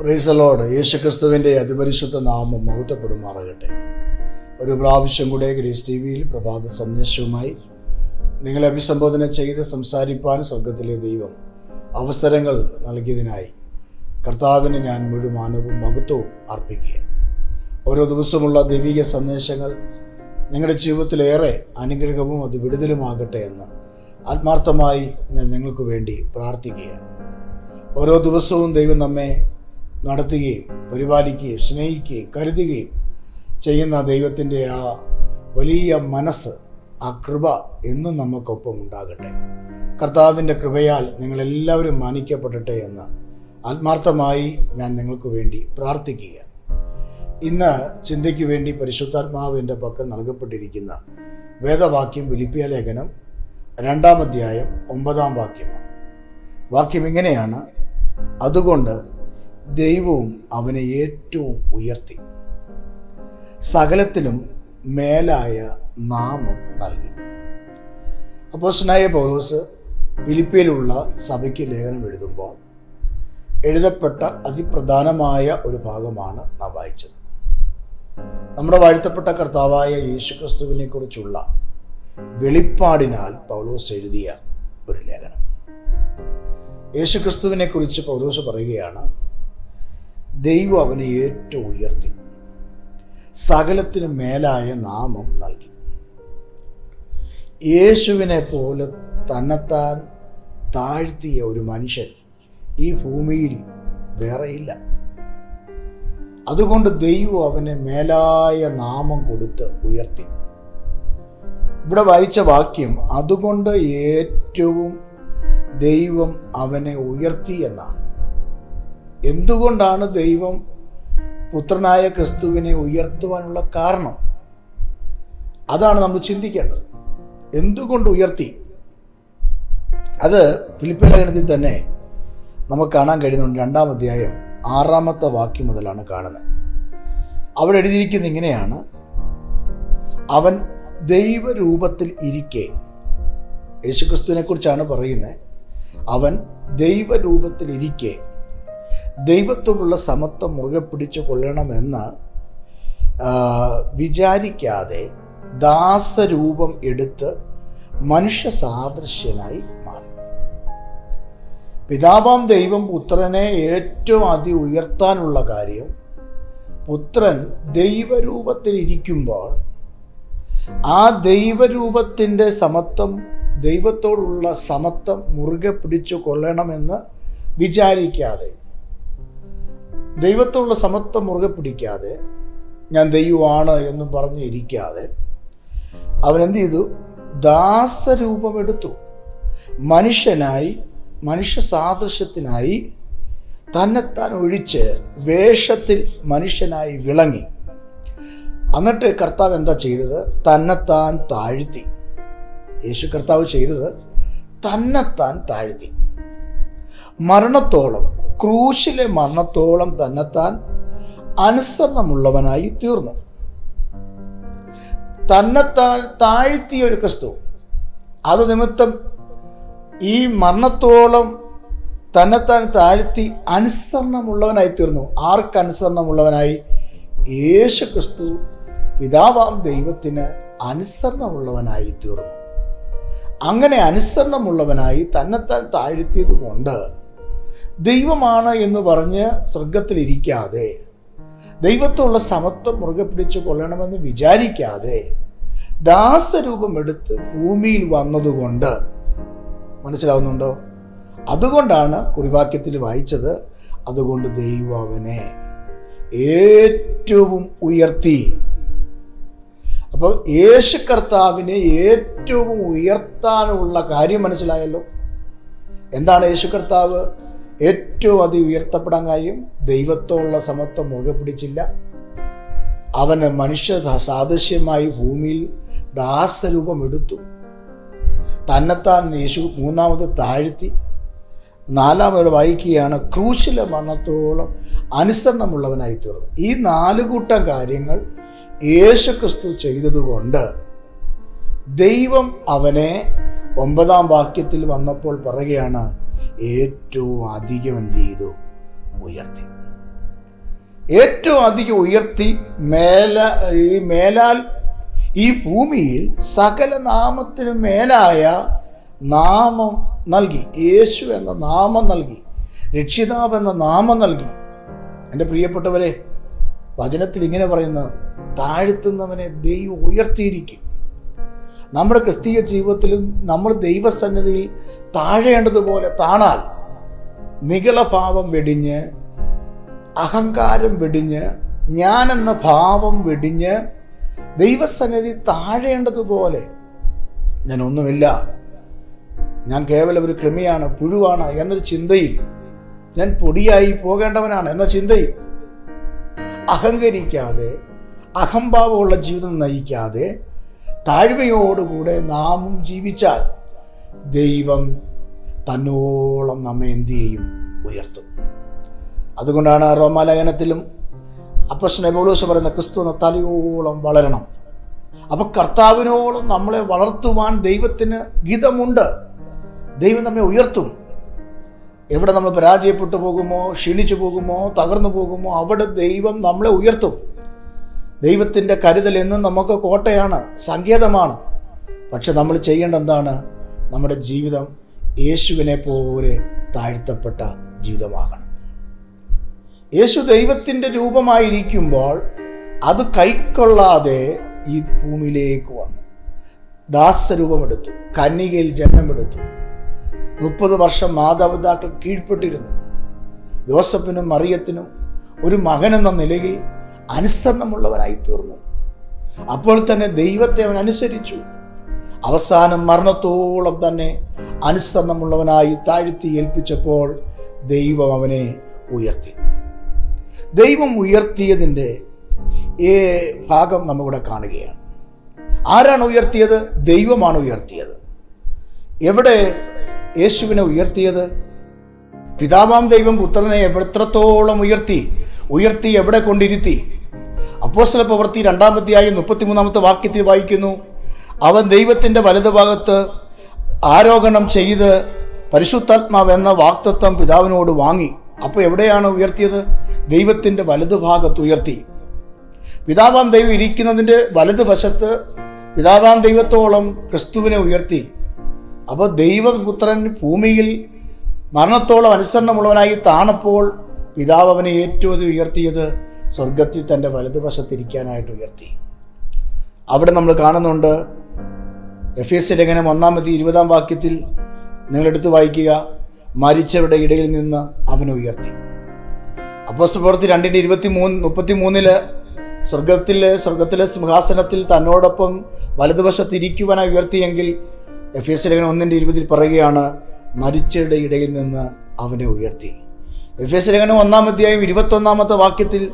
പ്രൈസലോട് യേശുക്രിസ്തുവിന്റെ അതിപരിശുദ്ധ നാമം മഹത്വപ്പെടുമാറാകട്ടെ. ഒരു പ്രാവശ്യം കൂടെ ഗ്രേസ് ടി വിയിൽ പ്രഭാത സന്ദേശവുമായി നിങ്ങളെ അഭിസംബോധന ചെയ്ത് സംസാരിപ്പാൻ സ്വർഗത്തിലെ ദൈവം അവസരങ്ങൾ നൽകിയതിനായി കർത്താവിന് ഞാൻ മുഴുവനവും മഹത്വവും അർപ്പിക്കുക ഓരോ ദിവസമുള്ള ദൈവിക സന്ദേശങ്ങൾ നിങ്ങളുടെ ജീവിതത്തിലേറെ അനുഗ്രഹവും അത് വിടുതലുമാകട്ടെ എന്ന് ആത്മാർത്ഥമായി ഞാൻ നിങ്ങൾക്ക് വേണ്ടി പ്രാർത്ഥിക്കുകയാണ്. ഓരോ ദിവസവും ദൈവം നമ്മെ നടത്തുകയും പരിപാലിക്കുകയും സ്നേഹിക്കുകയും കരുതുകയും ചെയ്യുന്ന ദൈവത്തിന്റെ ആ വലിയ മനസ്സ് ആ കൃപ എന്നും നമുക്കൊപ്പം ഉണ്ടാകട്ടെ. കർത്താവിന്റെ കൃപയാൽ നിങ്ങളെല്ലാവരും മാനിക്കപ്പെടട്ടെ എന്ന് ആത്മാർത്ഥമായി ഞാൻ നിങ്ങൾക്ക് വേണ്ടി പ്രാർത്ഥിക്കുക ഇന്ന് ചിന്തയ്ക്ക് വേണ്ടി പരിശുദ്ധാത്മാവിന്റെ പക്കൽ നൽകപ്പെട്ടിരിക്കുന്ന വേദവാക്യം വിലിപ്പിയ ലേഖനം രണ്ടാം അധ്യായം ഒമ്പതാം വാക്യമാണ്. വാക്യം ഇങ്ങനെയാണ്. അതുകൊണ്ട് ദൈവവും അവനെ ഏറ്റവും ഉയർത്തി. സകലത്തിലും മേലായ നാമം നൽകി. അപ്പോസ്റ്റനായ പൗലോസ് ഫിലിപ്പിയിലുള്ള സഭയ്ക്ക് ലേഖനം എഴുതുമ്പോൾ എഴുതപ്പെട്ട അതിപ്രധാനമായ ഒരു ഭാഗമാണ് നാം വായിച്ചത്. നമ്മുടെ വാഴ്ത്തപ്പെട്ട കർത്താവായ യേശുക്രിസ്തുവിനെ കുറിച്ചുള്ള വെളിപ്പാടിനാൽ പൗലോസ് എഴുതിയ ഒരു ലേഖനം. യേശുക്രിസ്തുവിനെ കുറിച്ച് പൗലോസ് പറയുകയാണ് ദൈവം അവനെ ഏറ്റവും ഉയർത്തി. സകലത്തിന് മേലായ നാമം നൽകി. യേശുവിനെ പോലെ തന്നെത്താൻ താഴ്ത്തിയ ഒരു മനുഷ്യൻ ഈ ഭൂമിയിൽ വേറെയില്ല. അതുകൊണ്ട് ദൈവം അവനെ മേലായ നാമം കൊടുത്ത് ഉയർത്തി. ഇവിടെ വായിച്ച വാക്യം അതുകൊണ്ട് ഏറ്റവും ദൈവം അവനെ ഉയർത്തി എന്നാണ്. എന്തുകൊണ്ടാണ് ദൈവം പുത്രനായ ക്രിസ്തുവിനെ ഉയർത്തുവാനുള്ള കാരണം? അതാണ് നമ്മൾ ചിന്തിക്കേണ്ടത്. എന്തുകൊണ്ട് ഉയർത്തി? അത് ഫിലിപ്പിയ ലേഖനത്തിൽ തന്നെ നമുക്ക് കാണാൻ കഴിയുന്നുണ്ട്. രണ്ടാം അധ്യായം ആറാമത്തെ വാക്യം മുതലാണ് കാണുന്നത്. അവിടെ എഴുതിയിരിക്കുന്ന ഇങ്ങനെയാണ്. അവൻ ദൈവരൂപത്തിൽ ഇരിക്കെ. യേശുക്രിസ്തുവിനെ കുറിച്ചാണ് പറയുന്നത്. അവൻ ദൈവരൂപത്തിൽ ഇരിക്കെ. ദൈവത്തോടുള്ള സമത്വം മുറുകെ പിടിച്ചു കൊള്ളണമെന്ന് വിചാരിക്കാതെ ദാസരൂപം എടുത്ത് മനുഷ്യ സാദൃശ്യനായി മാറി. പിതാവാം ദൈവം പുത്രനെ ഏറ്റവും അതി ഉയർത്താനുള്ള കാര്യം പുത്രൻ ദൈവരൂപത്തിൽ ഇരിക്കുമ്പോൾ ആ ദൈവരൂപത്തിന്റെ സമത്വം ദൈവത്തോടുള്ള സമത്വം മുറുകെ പിടിച്ചു കൊള്ളണമെന്ന് വിചാരിക്കാതെ ദൈവത്തോടുള്ള സമത്വം മുറുകെ പിടിക്കാതെ ഞാൻ ദൈവമാണ് എന്ന് പറഞ്ഞ് ഇരിക്കാതെ അവൻ എന്ത് ചെയ്തു? ദാസരൂപമെടുത്തു മനുഷ്യനായി മനുഷ്യ സാദൃശ്യത്തിനായി തന്നെത്താൻ ഒഴിച്ച് വേഷത്തിൽ മനുഷ്യനായി വിളങ്ങി. എന്നിട്ട് കർത്താവ് എന്താ ചെയ്തത്? തന്നെത്താൻ താഴ്ത്തി. യേശു കർത്താവ് ചെയ്തത് തന്നെത്താൻ താഴ്ത്തി. മരണത്തോളം ക്രൂശിലെ മരണത്തോളം തന്നെത്താൻ അനുസരണമുള്ളവനായി തീർന്നു. തന്നെത്താൻ താഴ്ത്തിയ ഒരു ക്രിസ്തു അത് നിമിത്തം ഈ മരണത്തോളം തന്നെത്താൻ താഴ്ത്തി അനുസരണമുള്ളവനായി തീർന്നു. ആർക്ക് അനുസരണമുള്ളവനായി? യേശു ക്രിസ്തു പിതാവാം ദൈവത്തിന് അനുസരണമുള്ളവനായി തീർന്നു. അങ്ങനെ അനുസരണമുള്ളവനായി തന്നെത്താൻ താഴ്ത്തിയത് കൊണ്ട് ദൈവമാണ് എന്ന് പറഞ്ഞ് സ്വർഗത്തിലിരിക്കാതെ ദൈവത്തോടുള്ള സമത്വം മുറുകെ പിടിച്ച് കൊള്ളണമെന്ന് വിചാരിക്കാതെ ദാസരൂപം എടുത്ത് ഭൂമിയിൽ വന്നതുകൊണ്ട് മനസ്സിലാവുന്നുണ്ടോ? അതുകൊണ്ടാണ് കുറിവാക്യത്തിൽ വായിച്ചത് അതുകൊണ്ട് ദൈവം അവനെ ഏറ്റവും ഉയർത്തി. അപ്പോൾ യേശു കർത്താവിനെ ഏറ്റവും ഉയർത്താനുള്ള കാര്യം മനസ്സിലായല്ലോ. എന്താണ് യേശു കർത്താവ്? ഏറ്റവും അതി ഉയർത്തപ്പെടാൻ കാര്യം ദൈവത്തോടുള്ള സമത്വം മുറുകെ പിടിച്ചില്ല. അവന് മനുഷ്യ സാദൃശ്യമായി ഭൂമിയിൽ ദാസരൂപം എടുത്തു. തന്നെത്താൻ യേശു മൂന്നാമത് താഴ്ത്തി. നാലാമത് വായിക്കുകയാണ് ക്രൂശിലെ മരണത്തോളം അനുസരണമുള്ളവനായി തീർന്നു ഈ നാല് കൂട്ടം കാര്യങ്ങൾ യേശു ക്രിസ്തു ചെയ്തതുകൊണ്ട് ദൈവം അവനെ ഒമ്പതാം വാക്യത്തിൽ വന്നപ്പോൾ പറയുകയാണ് ഏറ്റവും അധികം എന്ത് ചെയ്തു? ഉയർത്തി. ഏറ്റവും അധികം ഉയർത്തി മേല ഈ മേലാൽ ഈ ഭൂമിയിൽ സകല നാമത്തിനു മേലായ നാമം നൽകി. യേശു എന്ന നാമം നൽകി. രക്ഷിതാവ് എന്ന നാമം നൽകി. എന്റെ പ്രിയപ്പെട്ടവരെ വചനത്തിൽ ഇങ്ങനെ പറയുന്നത് താഴ്ത്തുന്നവനെ ദൈവം ഉയർത്തിയിരിക്കും. നമ്മുടെ ക്രിസ്തീയ ജീവിതത്തിലും നമ്മൾ ദൈവസന്നിധിയിൽ താഴേണ്ടതുപോലെ താണാൽ നികളഭാവം വെടിഞ്ഞ് അഹങ്കാരം വെടിഞ്ഞ് ഞാനെന്ന ഭാവം വെടിഞ്ഞ് ദൈവസന്നിധി താഴേണ്ടതുപോലെ ഞാൻ ഒന്നുമില്ല ഞാൻ കേവലം ഒരു കൃമിയാണ് പുഴുവാണ് എന്നൊരു ചിന്തയിൽ ഞാൻ പൊടിയായി പോകേണ്ടവനാണ് എന്ന ചിന്തയിൽ. അഹങ്കരിക്കാതെ അഹംഭാവമുള്ള ജീവിതം നയിക്കാതെ താഴ്മയോടുകൂടെ നാമും ജീവിച്ചാൽ ദൈവം തന്നോളം നമ്മെ എന്തു ചെയ്യും? ഉയർത്തും. അതുകൊണ്ടാണ് റോമാലയനത്തിലും അപ്പസ്നെ പൗലോസ് പറയുന്ന ക്രിസ്തു തലയോളം വളരണം. അപ്പൊ കർത്താവിനോളം നമ്മളെ വളർത്തുവാൻ ദൈവത്തിന് ഗീതമുണ്ട്. ദൈവം നമ്മെ ഉയർത്തും. എവിടെ നമ്മൾ പരാജയപ്പെട്ടു പോകുമോ ക്ഷീണിച്ചു പോകുമോ തകർന്നു പോകുമോ അവിടെ ദൈവം നമ്മളെ ഉയർത്തും. ദൈവത്തിന്റെ കരുതൽ എന്നും നമുക്ക് കോട്ടയാണ് സങ്കേതമാണ്. പക്ഷെ നമ്മൾ ചെയ്യേണ്ട എന്താണ്? നമ്മുടെ ജീവിതം യേശുവിനെ പോലെ താഴ്ത്തപ്പെട്ട ജീവിതമാകണം. യേശു ദൈവത്തിന്റെ രൂപമായിരിക്കുമ്പോൾ അത് കൈക്കൊള്ളാതെ ഈ ഭൂമിയിലേക്ക് വന്നു. ദാസരൂപമെടുത്തു കന്യകയിൽ ജന്മമെടുത്തു. മുപ്പത് വർഷം മാതാപിതാക്കൾ കീഴ്പ്പെട്ടിരുന്നു. ജോസഫിനും മറിയത്തിനും ഒരു മകനെന്ന നിലയിൽ അനുസരണമുള്ളവനായി തീർന്നു അപ്പോൾ തന്നെ ദൈവത്തെ അവൻ അനുസരിച്ചു. അവസാനം മരണത്തോളം തന്നെ അനുസരണമുള്ളവനായി താഴ്ത്തി ഏൽപ്പിച്ചപ്പോൾ ദൈവം അവനെ ഉയർത്തി. ദൈവം ഉയർത്തിയതിന്റെ ഏ ഭാഗം നമ്മുടെ കാണുകയാണ്. ആരാണ് ഉയർത്തിയത്? ദൈവമാണ് ഉയർത്തിയത്. എവിടെ യേശുവിനെ ഉയർത്തിയത്? പിതാവാം ദൈവം പുത്രനെ എത്രത്തോളം ഉയർത്തി? ഉയർത്തി എവിടെ കൊണ്ടിരുത്തി? അപ്പോസ്തല പ്രവൃത്തി രണ്ടാമത്തെയായി മുപ്പത്തിമൂന്നാമത്തെ വാക്യത്തിൽ വായിക്കുന്നു. അവൻ ദൈവത്തിന്റെ വലതുഭാഗത്ത് ആരോഹണം ചെയ്ത് പരിശുദ്ധാത്മാവ് എന്ന വാക്തത്വം പിതാവിനോട് വാങ്ങി. അപ്പോൾ എവിടെയാണ് ഉയർത്തിയത്? ദൈവത്തിന്റെ വലതുഭാഗത്ത് ഉയർത്തി. പിതാവാം ദൈവം ഇരിക്കുന്നതിന്റെ വലതുവശത്ത് പിതാവാം ദൈവത്തോളം ക്രിസ്തുവിനെ ഉയർത്തി. അപ്പോൾ ദൈവപുത്രൻ ഭൂമിയിൽ മരണത്തോളം അനുസരണമുള്ളവനായി താണപ്പോൾ പിതാവ് അവനെ ഏറ്റവും ഉയർത്തിയത് സ്വർഗത്തിൽ തന്റെ വലതുവശത്തിരിക്കാനായിട്ട് ഉയർത്തി. അവിടെ നമ്മൾ കാണുന്നുണ്ട് എഫ് എസ് ലേഖനം ഒന്നാമത്തെ ഇരുപതാം വാക്യത്തിൽ നിങ്ങളെടുത്ത് വായിക്കുക മരിച്ചവരുടെ ഇടയിൽ നിന്ന് അവനെ ഉയർത്തി. അപ്പോസ്തല പ്രവൃത്തി രണ്ടിന്റെ ഇരുപത്തി മൂന്ന് മുപ്പത്തി മൂന്നിൽ സ്വർഗത്തിലെ സ്വർഗത്തിലെ സിംഹാസനത്തിൽ തന്നോടൊപ്പം വലതുവശത്തിരിക്കുവാനായി ഉയർത്തിയെങ്കിൽ എഫ് എസ് ലേഖനം ഒന്നിന്റെ ഇരുപതിൽ പറയുകയാണ് മരിച്ചവരുടെ ഇടയിൽ നിന്ന് അവനെ ഉയർത്തി. എഫ് എസ് ലേഖനം ഒന്നാം അധ്യായം ഇരുപത്തൊന്നാമത്തെ വാക്യത്തിൽ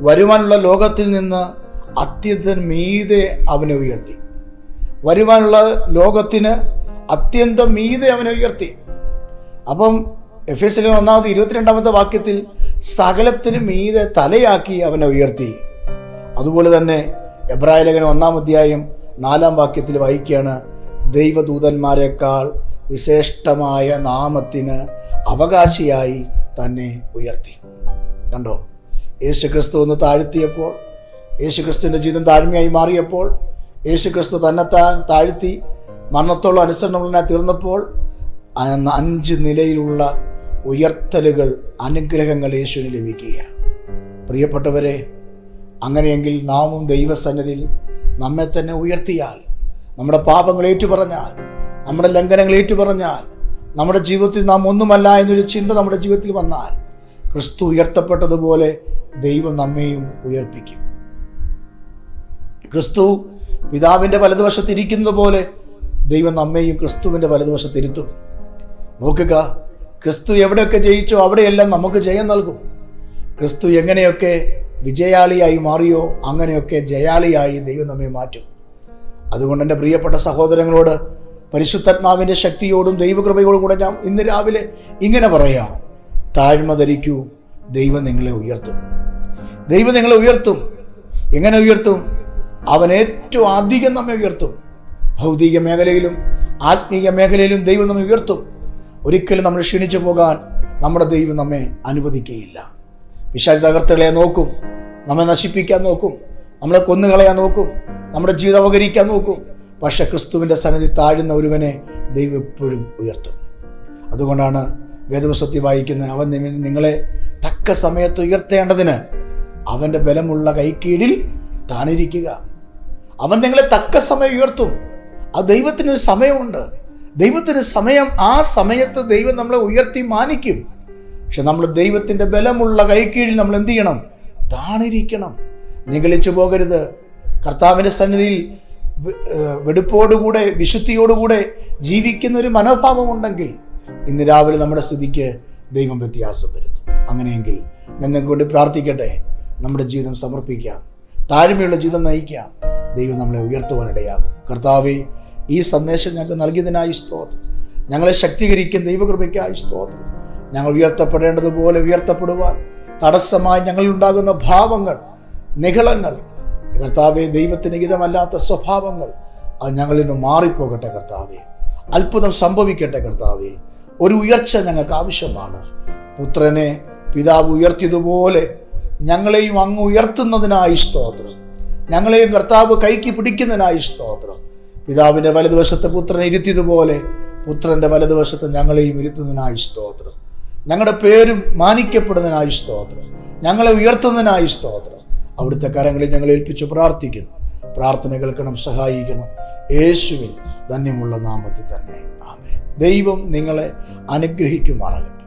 വരുവാനുള്ള ലോകത്തിൽ നിന്ന് അത്യന്തം മീതെ അവനെ ഉയർത്തി. വരുവാനുള്ള ലോകത്തിന് അത്യന്തം മീതെ അവനെ ഉയർത്തി. അപ്പം എഫ് എസ് ഒന്നാമത് ഇരുപത്തിരണ്ടാമത്തെ വാക്യത്തിൽ സകലത്തിന് മീതെ തലയാക്കി അവനെ ഉയർത്തി. അതുപോലെ തന്നെ എബ്രായ ഒന്നാം അധ്യായം നാലാം വാക്യത്തിൽ വായിക്കുകയാണ് ദൈവദൂതന്മാരെക്കാൾ വിശേഷ്ടമായ നാമത്തിന് അവകാശിയായി തന്നെ ഉയർത്തി. കണ്ടോ? യേശുക്രിസ്തു ഒന്ന് താഴ്ത്തിയപ്പോൾ യേശുക്രിസ്തുവിന്റെ ജീവിതം താഴ്മയായി മാറിയപ്പോൾ യേശുക്രിസ്തു തന്നെത്താൻ താഴ്ത്തി മരണത്തോളം അനുസരണമുള്ളതിനായി തീർന്നപ്പോൾ അഞ്ച് നിലയിലുള്ള ഉയർത്തലുകൾ അനുഗ്രഹങ്ങൾ യേശുവിന് ലഭിക്കുകയാണ്. പ്രിയപ്പെട്ടവരെ അങ്ങനെയെങ്കിൽ നാമും ദൈവസന്നിധിയിൽ നമ്മെ തന്നെ ഉയർത്തിയാൽ നമ്മുടെ പാപങ്ങൾ ഏറ്റുപറഞ്ഞാൽ നമ്മുടെ ലംഘനങ്ങൾ ഏറ്റുപറഞ്ഞാൽ നമ്മുടെ ജീവിതത്തിൽ നാം ഒന്നുമല്ല എന്നൊരു ചിന്ത നമ്മുടെ ജീവിതത്തിൽ വന്നാൽ ക്രിസ്തു ഉയർത്തപ്പെട്ടതുപോലെ ദൈവം നമ്മെയും ഉയർപ്പിക്കും. ക്രിസ്തു പിതാവിന്റെ വലതുവശത്തിരിക്കുന്നത് പോലെ ദൈവം നമ്മെയും ക്രിസ്തുവിന്റെ വലതുവശത്തിരുത്തും നോക്കുക ക്രിസ്തു എവിടെയൊക്കെ ജയിച്ചോ അവിടെയെല്ലാം നമുക്ക് ജയം നൽകും. ക്രിസ്തു എങ്ങനെയൊക്കെ വിജയാളിയായി മാറിയോ അങ്ങനെയൊക്കെ ജയാളിയായി ദൈവം നമ്മെ മാറ്റും. അതുകൊണ്ട് എന്റെ പ്രിയപ്പെട്ട സഹോദരങ്ങളോട് പരിശുദ്ധാത്മാവിന്റെ ശക്തിയോടും ദൈവകൃപയോടും കൂടെ ഞാൻ ഇന്ന് രാവിലെ ഇങ്ങനെ പറയാം താഴ്മ ധരിക്കൂ ദൈവം നിങ്ങളെ ഉയർത്തും. ദൈവം നിങ്ങളെ ഉയർത്തും. എങ്ങനെ ഉയർത്തും? അവൻ ഏറ്റവും അധികം നമ്മെ ഉയർത്തും. ഭൗതിക മേഖലയിലും ആത്മീയ മേഖലയിലും ദൈവം നമ്മെ ഉയർത്തും. ഒരിക്കലും നമ്മൾ ക്ഷീണിച്ചു പോകാൻ നമ്മുടെ ദൈവം നമ്മെ അനുവദിക്കുകയില്ല. പിശാചി തകർത്തുകളെ നോക്കും. നമ്മെ നശിപ്പിക്കാൻ നോക്കും. നമ്മളെ കൊന്നുകളയാൻ നോക്കും. നമ്മുടെ ജീവിതം അപകരിക്കാൻ നോക്കും. പക്ഷെ ക്രിസ്തുവിന്റെ സന്നിധി താഴുന്ന ഒരുവനെ ദൈവം എപ്പോഴും ഉയർത്തും. അതുകൊണ്ടാണ് വേദപുസ്തകത്തിൽ വായിക്കുന്നത് അവൻ നിങ്ങളെ തക്ക സമയത്ത് ഉയർത്തേണ്ടതിന് അവന്റെ ബലമുള്ള കൈക്കീഴിൽ താണിരിക്കുക. അവൻ നിങ്ങളെ തക്ക സമയം ഉയർത്തും. ആ ദൈവത്തിനൊരു സമയമുണ്ട്. ദൈവത്തിന് സമയം ആ സമയത്ത് ദൈവം നമ്മളെ ഉയർത്തി മാനിക്കും. പക്ഷെ നമ്മൾ ദൈവത്തിന്റെ ബലമുള്ള കൈക്കീഴിൽ നമ്മൾ എന്ത് ചെയ്യണം? താണിരിക്കണം. നിഗളിച്ചു പോകരുത്. കർത്താവിന്റെ സന്നിധിയിൽ വെടുപ്പോടുകൂടെ വിശുദ്ധിയോടുകൂടെ ജീവിക്കുന്ന ഒരു മനോഭാവമുണ്ടെങ്കിൽ ഇന്ന് രാവിലെ നമ്മുടെ സ്ഥിതിക്ക് ദൈവം വ്യത്യാസം വരുത്തും അങ്ങനെയെങ്കിൽ ഞാൻ നിങ്ങൾക്ക് വേണ്ടി പ്രാർത്ഥിക്കട്ടെ. നമ്മുടെ ജീവിതം സമർപ്പിക്കാം. താഴ്മയുള്ള ജീവിതം നയിക്കാം. ദൈവം നമ്മളെ ഉയർത്തുവാനിടയാകും. കർത്താവെ ഈ സന്ദേശം ഞങ്ങൾക്ക് നൽകിയതിനായി സ്തോത്രം. ഞങ്ങളെ ശക്തീകരിക്കും ദൈവകൃപയ്ക്കായി സ്തോത്രം. ഞങ്ങൾ ഉയർത്തപ്പെടേണ്ടതുപോലെ ഉയർത്തപ്പെടുവാൻ തടസ്സമായി ഞങ്ങളിലുണ്ടാകുന്ന ഭാവങ്ങൾ നികളങ്ങൾ കർത്താവെ ദൈവത്തിന് ഹിതമല്ലാത്ത സ്വഭാവങ്ങൾ അത് ഞങ്ങളിൽ നിന്ന് മാറിപ്പോകട്ടെ കർത്താവെ. അത്ഭുതം സംഭവിക്കട്ടെ കർത്താവെ. ഒരു ഉയർച്ച ഞങ്ങൾക്ക് ആവശ്യമാണ്. പുത്രനെ പിതാവ് ഉയർത്തിയതുപോലെ ഞങ്ങളെയും അങ്ങ് ഉയർത്തുന്നതിനായി സ്തോത്രം. ഞങ്ങളെയും കർത്താവ് കൈക്ക് പിടിക്കുന്നതിനായി സ്തോത്രം. പിതാവിന്റെ വലതുവശത്ത് പുത്രനെ ഇരുത്തിയതുപോലെ പുത്രന്റെ വലതുവശത്ത് ഞങ്ങളെയും ഇരുത്തുന്നതിനായി സ്തോത്രം. ഞങ്ങളുടെ പേരും മാനിക്കപ്പെടുന്നതിനായി സ്തോത്രം. ഞങ്ങളെ ഉയർത്തുന്നതിനായി സ്തോത്രം. അവിടുത്തെ കരങ്ങളിൽ ഞങ്ങൾ ഏൽപ്പിച്ച് പ്രാർത്ഥിക്കുന്നു. പ്രാർത്ഥന കേൾക്കണം സഹായിക്കണം. യേശുവിൻ ധന്യമുള്ള നാമത്തിൽ തന്നെ. ആമേ ദൈവം നിങ്ങളെ അനുഗ്രഹിക്കുമാറാകട്ടെ.